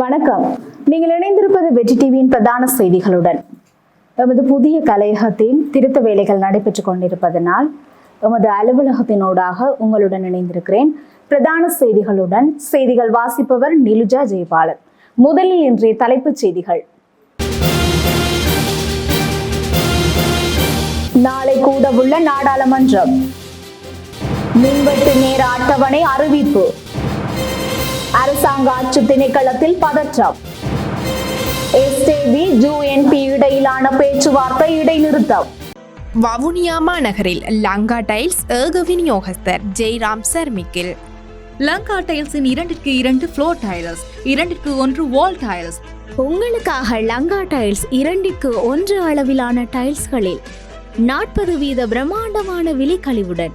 வணக்கம். நீங்கள் இணைந்திருப்பது வெற்றி டிவியின் பிரதான செய்திகளுடன். எமது புதிய கலையகத்தின் திருத்த வேலைகள் நடைபெற்றுக் கொண்டிருப்பதனால் எமது அலுவலகத்தினூடாக உங்களுடன் இணைந்திருக்கிறேன் பிரதான செய்திகளுடன் செய்திகள் வாசிப்பவர் நிலுஜா ஜெயபாலன். முதலில் இன்றைய தலைப்புச் செய்திகள். நாளை கூடவுள்ள நாடாளுமன்றம். மின்வெட்டு நேர அட்டவணை அறிவிப்பு. அரசாங்க ஆட்சி திணைக்களத்தில் பதற்றம். எஸ்ஏபி ஜூஎன்பி இடையிலான பேச்சுவார்த்தை இடைநிறுத்தம். வவுனியா மாநகரில் லங்கா டைல்ஸ் ஏக விநியோகஸ்தர் ஜெய்ராம் சர்மிக்கில். லங்கா டைல்ஸின் இரண்டிற்கு இரண்டு ஃப்ளோர் டைல்ஸ் இரண்டிற்கு ஒன்று வால் டைல்ஸ் உங்களுக்காக லங்கா டைல்ஸ் இரண்டிற்கு ஒன்று அளவிலான டைல்ஸ்களில் நாற்பது வீத பிரம்மாண்டமான விலைக்கழிவுடன்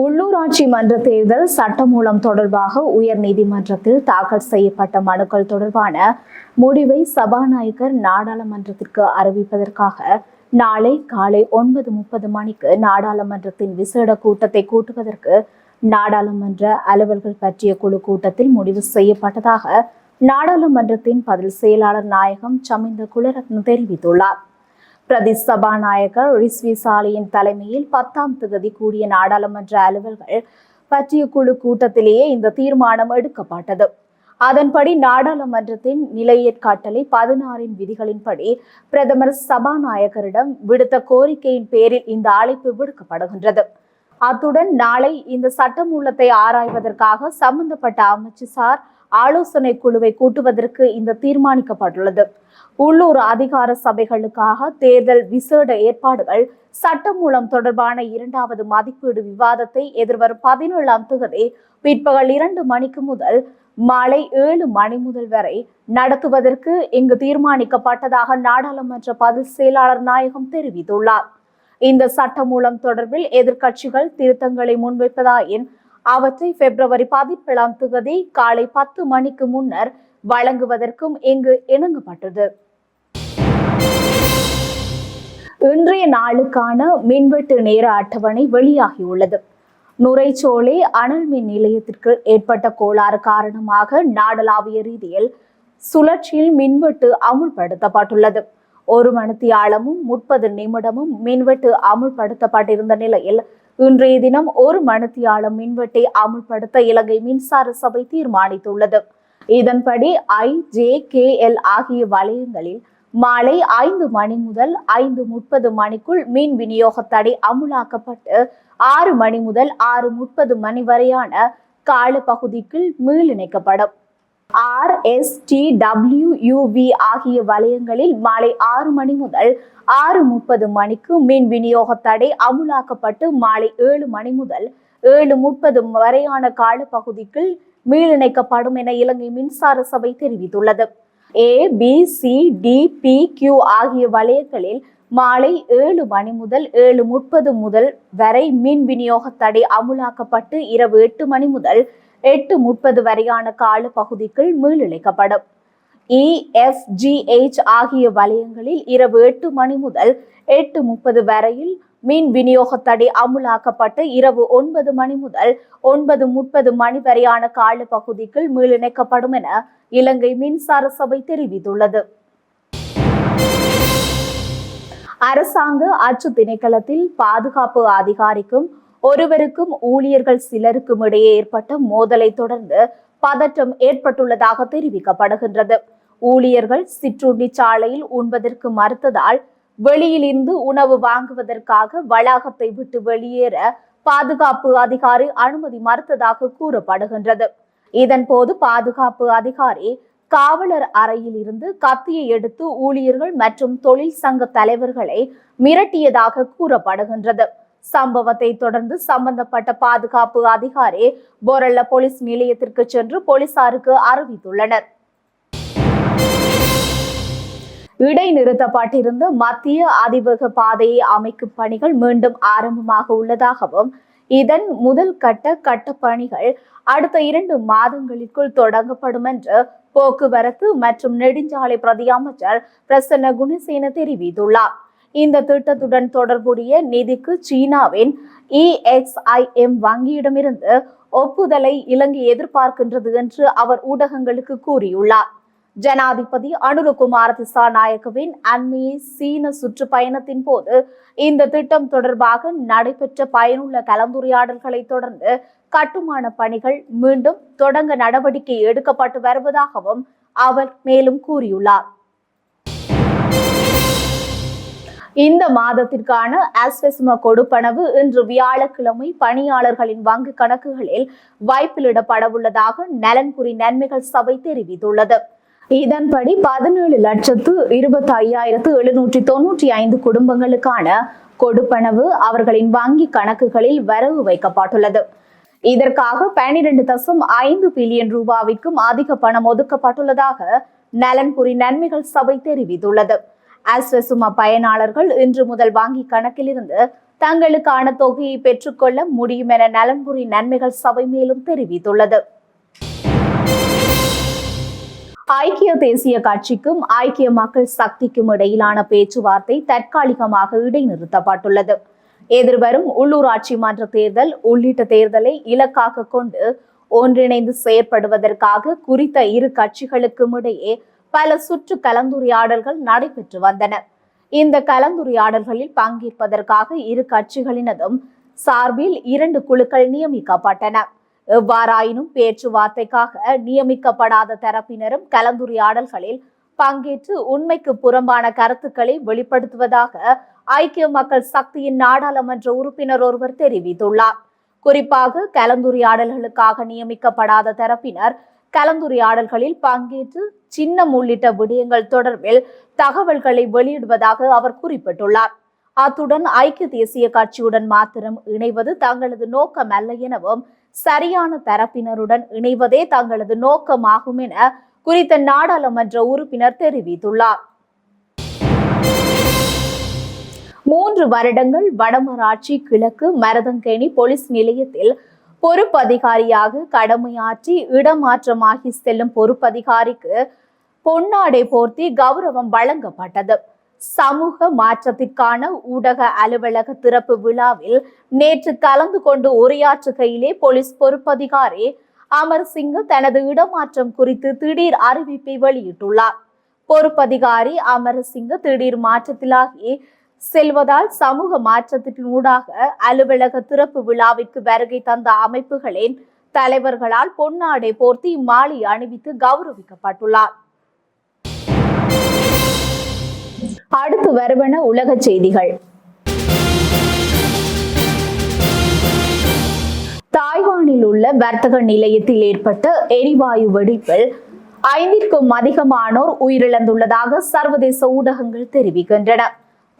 உள்ளூராட்சி மன்ற தேர்தல் சட்டமூலம் தொடர்பாக உயர் நீதிமன்றத்தில் தாக்கல் செய்யப்பட்ட மனுக்கள் தொடர்பான முடிவை சபாநாயகர் நாடாளுமன்றத்திற்கு அறிவிப்பதற்காக நாளை காலை ஒன்பது முப்பது மணிக்கு நாடாளுமன்றத்தின் விசேட கூட்டத்தை கூட்டுவதற்கு நாடாளுமன்ற அலுவல்கள் பற்றிய குழு கூட்டத்தில் முடிவு செய்யப்பட்டதாக நாடாளுமன்றத்தின் பதில் செயலாளர் நாயகம் சமிந்த குலரத்ன தெரிவித்துள்ளார். பிரதி சபாநாயகர் ரிஸ்வி சாலியின் தலைமையில் பத்தாம் தேதி கூடிய நாடாளுமன்ற அலுவல்கள் பற்றிய குழு கூட்டத்திலேயே இந்த தீர்மானம் எடுக்கப்பட்டது. அதன்படி நாடாளுமன்றத்தின் நிலையற்காட்டலை பதினாறின் விதிகளின்படி பிரதமர் சபாநாயகரிடம் விடுத்த கோரிக்கையின் பேரில் இந்த அழைப்பு விடுக்கப்படுகின்றது. அத்துடன் நாளை இந்த சட்டமூலத்தை ஆராய்வதற்காக சம்பந்தப்பட்ட அமைச்சுசார் ஆலோசனை குழுவை கூட்டுவதற்கு இந்த தீர்மானிக்கப்பட்டுள்ளது. உள்ளூர் அதிகார சபைகளுக்காக தேர்தல் விசேட ஏற்பாடுகள் சட்டமூலம் தொடர்பான இரண்டாவது மதிப்பீடு விவாதத்தை எதிர்வரும் பதினேழாம் தேதி பிற்பகல் இரண்டு மணிக்கு முதல் மாலை ஏழு மணி முதல் வரை நடத்துவதற்கு இங்கு தீர்மானிக்கப்பட்டதாக நாடாளுமன்ற பதில் செயலாளர் நாயகம் தெரிவித்துள்ளார். இந்த சட்டமூலம் தொடர்பில் எதிர்க்கட்சிகள் திருத்தங்களை முன்வைப்பதாயின் அவற்றை பிப்ரவரி பதினேழாம் தேதி காலை பத்து மணிக்கு முன்னர் வழங்குவதற்கும் இங்கு இணங்கப்பட்டது. இன்றைய நாளுக்கான மின்வெட்டு நேர அட்டவணை வெளியாகியுள்ளது. நுரைச்சோலை அனல் மின் நிலையத்திற்கு ஏற்பட்ட கோளாறு காரணமாக நாடளாவிய ரீதியில் சுழற்சியில் மின்வெட்டு அமுல்படுத்தப்பட்டுள்ளது. ஒரு மணித்தியாலமும் முப்பது நிமிடமும் மின்வெட்டு அமுல்படுத்தப்பட்டிருந்த நிலையில் இன்றைய தினம் ஒரு மணித்தியாலம் மின்வெட்டை அமுல்படுத்த இலங்கை மின்சார சபை தீர்மானித்துள்ளது. இதன்படி ஐ ஜே கே எல் ஆகிய வலயங்களில் மாலை ஐந்து மணி முதல் ஐந்து முப்பது மணிக்குள் மின் விநியோக தடை அமுலாக்கப்பட்டு ஆறு மணி முதல் ஆறு முப்பது மணி வரையான கால பகுதிக்குள் மீளிணைக்கப்படும் R S T W U V ஆகிய வலயங்களில் மாலை ஆறு மணி முதல் ஆறு முப்பது மணிக்கு மின் விநியோக தடை அமுலாக்கப்பட்டு மாலை ஏழு மணி முதல் ஏழு முப்பது வரையான காலப்பகுதிக்குள் மீளிணைக்கப்படும் என இலங்கை மின்சார சபை தெரிவித்துள்ளது. A B C D P Q ஆகிய வலயங்களில் மாலை ஏழு மணி முதல் ஏழு முப்பது முதல் வரை மின் விநியோக தடை அமுலாக்கப்பட்டு இரவு எட்டு மணி முதல் எட்டு முப்பது வரையான கால பகுதிக்குள் மீளிழைக்கப்படும் இஎஃப்ஜிஎச் ஆகிய வலயங்களில் இரவு எட்டு மணி முதல் எட்டு முப்பது வரையில் மின் விநியோக தடை அமுலாக்கப்பட்டு இரவு ஒன்பது மணி முதல் ஒன்பது முப்பது மணி வரையான கால பகுதிக்குள் மீளிணைக்கப்படும் என இலங்கை மின்சார சபை தெரிவித்துள்ளது. அரசாங்க அச்சு திணைக்களத்தில் பாதுகாப்பு அதிகாரிக்கும் ஒருவருக்கும் ஊழியர்கள் சிலருக்கும் இடையே ஏற்பட்ட மோதலை தொடர்ந்து பதற்றம் ஏற்பட்டுள்ளதாக தெரிவிக்கப்படுகின்றது. ஊழியர்கள் சிற்றுண்டி சாலையில் உண்பதற்கு மறுத்ததால் வெளியிலிருந்து உணவு வாங்குவதற்காக வளாகத்தை விட்டு வெளியேற பாதுகாப்பு அதிகாரி அனுமதி மறுத்ததாக கூறப்படுகின்றது. இதன்போது பாதுகாப்பு அதிகாரி காவலர் அறையில் இருந்து கத்தியை எடுத்து ஊழியர்கள் மற்றும் தொழில் சங்க தலைவர்களை மிரட்டியதாக கூறப்படுகின்றது. சம்பவத்தை தொடர்ந்து சம்பந்தப்பட்ட பாதுகாப்பு அதிகாரி பொரல்ல போலீஸ் நிலையத்திற்கு சென்று போலீசாருக்கு அறிவித்துள்ளனர். இடைநிறுத்தப்பட்டிருந்த மத்திய அதிவேக பாதையை அமைக்கும் பணிகள் மீண்டும் ஆரம்பமாக உள்ளதாகவும் இதன் முதல் கட்ட கட்ட பணிகள் அடுத்த இரண்டு மாதங்களுக்குள் தொடங்கப்படும் என்று போக்குவரத்து மற்றும் நெடுஞ்சாலை பிரதி அமைச்சர் பிரசன்ன குணசேன தெரிவித்துள்ளார். இந்த திட்டத்துடன் தொடர்புடைய நிதிக்கு சீனாவின் இஎக்ஸ்ஐஎம் வங்கியிடமிருந்து ஒப்புதலை இலங்கை எதிர்பார்க்கின்றது என்று அவர் ஊடகங்களுக்கு கூறியுள்ளார். ஜனாதிபதி அனுரகுமார திசாநாயக்கவின் அண்மைய சீன சுற்றுப்பயணத்தின் போது இந்த திட்டம் தொடர்பாக நடைபெற்ற பயனுள்ள கலந்துரையாடல்களை தொடர்ந்து கட்டுமான பணிகள் மீண்டும் தொடங்க நடவடிக்கை எடுக்கப்பட்டு வருவதாகவும் அவர் மேலும் கூறியுள்ளார். இந்த மாதத்திற்கான ஆஸ்வெஸ்ம கொடுப்பனவு இன்று வியாழக்கிழமை பணியாளர்களின் வங்கி கணக்குகளில் வைப்பிலிடப்படவுள்ளதாக நலன்புரி நன்மைகள் சபை தெரிவித்துள்ளது. இதன்படி பதினேழு லட்சத்து இருபத்தி ஐயாயிரத்து எழுநூற்றி தொன்னூற்றி ஐந்து குடும்பங்களுக்கான கொடுப்பனவு அவர்களின் வங்கி கணக்குகளில் வரவு வைக்கப்பட்டுள்ளது. இதற்காக பன்னிரண்டு தசம் ஐந்து பில்லியன் ரூபாவிற்கும் அதிக பணம் ஒதுக்கப்பட்டுள்ளதாக நலன்புரி நன்மைகள் சபை தெரிவித்துள்ளது. ஆஸ்வசும பயனாளர்கள் இன்று முதல் வங்கி கணக்கிலிருந்து தங்களுக்கான தொகையை பெற்றுக்கொள்ள முடியும் என நலன்புரி நன்மைகள் சபை மேலும் தெரிவித்துள்ளது. ஐக்கிய தேசிய கட்சிக்கும் ஐக்கிய மக்கள் சக்திக்கும் இடையிலான பேச்சுவார்த்தை தற்காலிகமாக இடைநிறுத்தப்பட்டுள்ளது. எதிர்வரும் உள்ளூராட்சி மன்ற தேர்தல் உள்ளிட்ட தேர்தலை இலக்காக கொண்டு ஒன்றிணைந்து செயற்படுவதற்காக குறித்த இரு கட்சிகளுக்கும் இடையே பல சுற்று கலந்துரையாடல்கள் நடைபெற்று வந்தன. இந்த கலந்துரையாடல்களில் பங்கேற்பதற்காக இரு கட்சிகளினதும் சார்பில் இரண்டு குழுக்கள் நியமிக்கப்பட்டன. எவ்வாறாயினும் பேச்சுவார்த்தைக்காக நியமிக்கப்படாத தரப்பினரும் கலந்துரையாடல்களில் பங்கேற்று உண்மைக்கு புறம்பான கருத்துக்களை வெளிப்படுத்துவதாக ஐக்கிய மக்கள் சக்தியின் நாடாளுமன்ற உறுப்பினர் ஒருவர் தெரிவித்துள்ளார். குறிப்பாக கலந்துரையாடல்களுக்காக நியமிக்கப்படாத தரப்பினர் கலந்துரையாடல்களில் பங்கேற்று சின்னம் உள்ளிட்ட விடயங்கள் தொடர்பில் தகவல்களை வெளியிடுவதாக அவர் குறிப்பிட்டுள்ளார். அத்துடன் ஐக்கிய தேசிய கட்சியுடன் மாத்திரம் இணைவது தங்களது நோக்கம் அல்ல எனவும் சரியான தரப்பினருடன் இணைவதே தங்களது நோக்கமாகும் என குறித்த நாடாளுமன்ற உறுப்பினர் தெரிவித்துள்ளார். மூன்று வருடங்கள் வடமராட்சி கிழக்கு மரதங்கேணி போலீஸ் நிலையத்தில் பொறுப்பதிகாரியாக கடமையாற்றி இடமாற்றமாகி செல்லும் பொறுப்பதிகாரிக்கு பொன்னாடை போர்த்தி கௌரவம் வழங்கப்பட்டது. சமூக மாற்றத்திற்கான ஊடக அலுவலக திறப்பு விழாவில் நேற்று கலந்து கொண்டு உரையாற்றுகையிலே போலீஸ் பொறுப்பதிகாரி அமர் சிங் தனது இடமாற்றம் குறித்து திடீர் அறிவிப்பை வெளியிட்டுள்ளார். பொறுப்பதிகாரி அமர் சிங் திடீர் மாற்றத்திலாகி செல்வதால் சமூக மாற்றத்தின் ஊடாக அலுவலக திறப்பு விழாவிற்கு வருகை தந்த அமைப்புகளின் தலைவர்களால் பொன்னாடை போர்த்தி மாலை அணிவித்து கௌரவிக்கப்பட்டுள்ளார். அடுத்து வருவன உலக செய்திகள். தாய்வானில் உள்ள வர்த்தக நிலையத்தில் ஏற்பட்ட எரிவாயு வெடிப்பில் ஐந்திற்கும் அதிகமானோர் உயிரிழந்துள்ளதாக சர்வதேச ஊடகங்கள் தெரிவிக்கின்றன.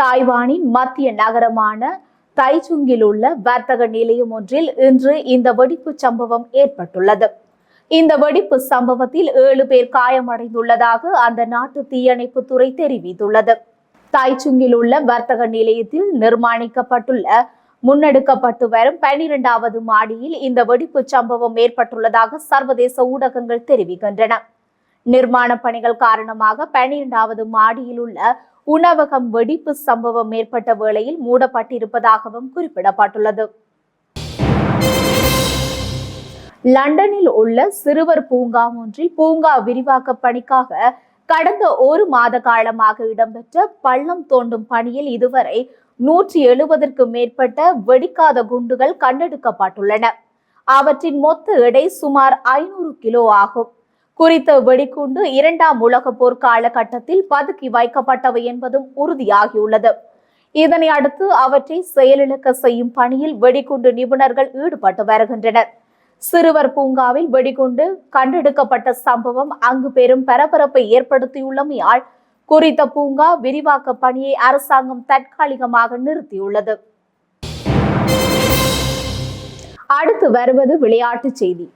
தாய்வானின் மத்திய நகரமான தைச்சுங்கில் உள்ள வர்த்தக நிலையம் ஒன்றில் இன்று இந்த வெடிப்பு சம்பவம் ஏற்பட்டுள்ளது. இந்த வெடிப்பு சம்பவத்தில் ஏழு பேர் காயமடைந்துள்ளதாக அந்த நாட்டு தீயணைப்பு துறை தெரிவித்துள்ளது. தாய்ச்சுங்கில் உள்ள வர்த்தக நிலையத்தில் நிர்மாணிக்கப்பட்டுள்ள முன்னெடுக்கப்பட்டு வரும் பனிரெண்டாவது மாடியில் இந்த வெடிப்பு சம்பவம் ஏற்பட்டுள்ளதாக சர்வதேச ஊடகங்கள் தெரிவிக்கின்றன. நிர்மாண பணிகள் காரணமாக பனிரெண்டாவது மாடியில் உள்ள உணவகம் வெடிப்பு சம்பவம் ஏற்பட்ட வேளையில் மூடப்பட்டிருப்பதாகவும் குறிப்பிடப்பட்டுள்ளது. லண்டனில் உள்ள சிறுவர் பூங்கா ஒன்றில் பூங்கா விரிவாக்க பணிக்காக கடந்த ஒரு மாத காலமாக இடம்பெற்ற பள்ளம் தோண்டும் பணியில் இதுவரை நூற்றி எழுபதற்கும் மேற்பட்ட வெடிக்காத குண்டுகள் கண்டெடுக்கப்பட்டுள்ளன. அவற்றின் மொத்த எடை சுமார் ஐநூறு கிலோ ஆகும். குறித்த வெடிகுண்டு இரண்டாம் உலக போர் காலகட்டத்தில் பதுக்கி வைக்கப்பட்டவை என்பதும் உறுதியாகியுள்ளது. இதனை அடுத்து அவற்றை செயலிழக்க செய்யும் பணியில் வெடிகுண்டு நிபுணர்கள் ஈடுபட்டு வருகின்றனர். சிறுவர் பூங்காவில் வெடிகுண்டு கண்டெடுக்கப்பட்ட சம்பவம் அங்கு பெரும் பரபரப்பை ஏற்படுத்தியுள்ளமையால் குறித்த பூங்கா விரிவாக்க பணியை அரசாங்கம் தற்காலிகமாக நிறுத்தியுள்ளது. அடுத்து வருவது விளையாட்டுச் செய்தி.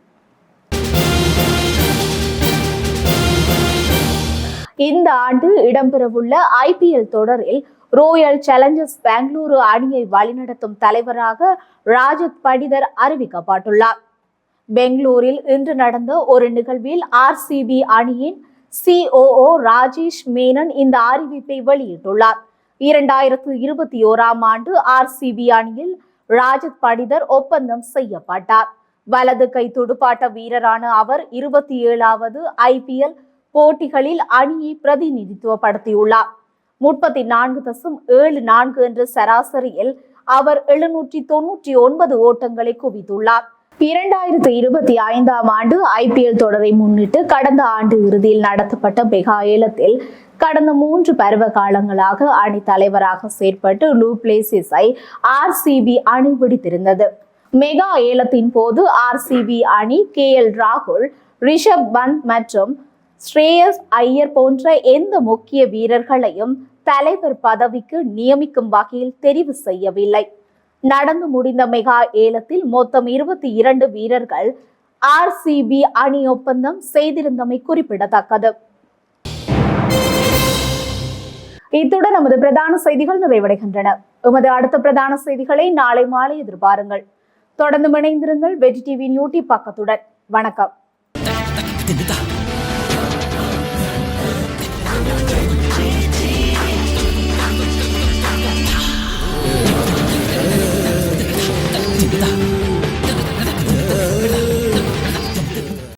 இந்த ஆண்டு இடம்பெறவுள்ள ஐபிஎல் தொடரில் ரோயல் சேலஞ்சர்ஸ் பெங்களூரு அணியை வழிநடத்தும் தலைவராக ராஜத் படிதர் அறிவிக்கப்பட்டுள்ளார். பெங்களூரில் இன்று நடந்த ஒரு நிகழ்வில் ஆர்சிபி அணியின் சிஓஓ ராஜேஷ் மேனன் இந்த அறிவிப்பை வெளியிட்டுள்ளார். இரண்டாயிரத்து இருபத்தி ஓராம் ஆண்டு ஆர்சிபி அணியில் ராஜத் படிதர் ஒப்பந்தம் செய்யப்பட்டார். வலது கை துடுப்பாட்ட வீரரான அவர் இருபத்தி ஏழாவது ஐபிஎல் போட்டிகளில் அணியை பிரதிநிதித்துவப்படுத்தியுள்ளார். முப்பத்தி நான்கு தசம் ஏழு நான்கு என்ற சராசரியில் அவர் எழுநூற்றி தொன்னூற்றி ஒன்பது ஓட்டங்களை குவித்துள்ளார். இரண்டாயிரத்து இருபத்தி ஐந்தாம் ஆண்டு ஐபிஎல் தொடரை முன்னிட்டு கடந்த ஆண்டு இறுதியில் நடத்தப்பட்ட மெகா ஏலத்தில் கடந்த மூன்று பருவ காலங்களாக அணி தலைவராக செயற்பட்டு லூ பிளேசிஸை ஆர்சிபி அணி பிடித்திருந்தது மெகா ஏலத்தின் போது ஆர்சிபி அணி கே எல் ராகுல் ரிஷப் பந்த் மற்றும் ஸ்ரேயஸ் ஐயர் போன்ற எந்த முக்கிய வீரர்களையும் தலைவர் பதவிக்கு நியமிக்கும் வகையில் தெரிவு செய்யவில்லை. நடந்து முடிந்த மெகா ஏலத்தில் மொத்தம் இருபத்தி இரண்டு வீரர்கள் ஆர்சிபி அணி ஒப்பந்தம் செய்திருந்தமை குறிப்பிடத்தக்கது. இத்துடன் நமது பிரதான செய்திகள் நிறைவடைகின்றன. உமது அடுத்த பிரதான செய்திகளை நாளை மாலை எதிர்பாருங்கள். தொடர்ந்து இணைந்திருங்கள் வெஜி டிவியின் யூடியூப் பக்கத்துடன். வணக்கம். Yeah.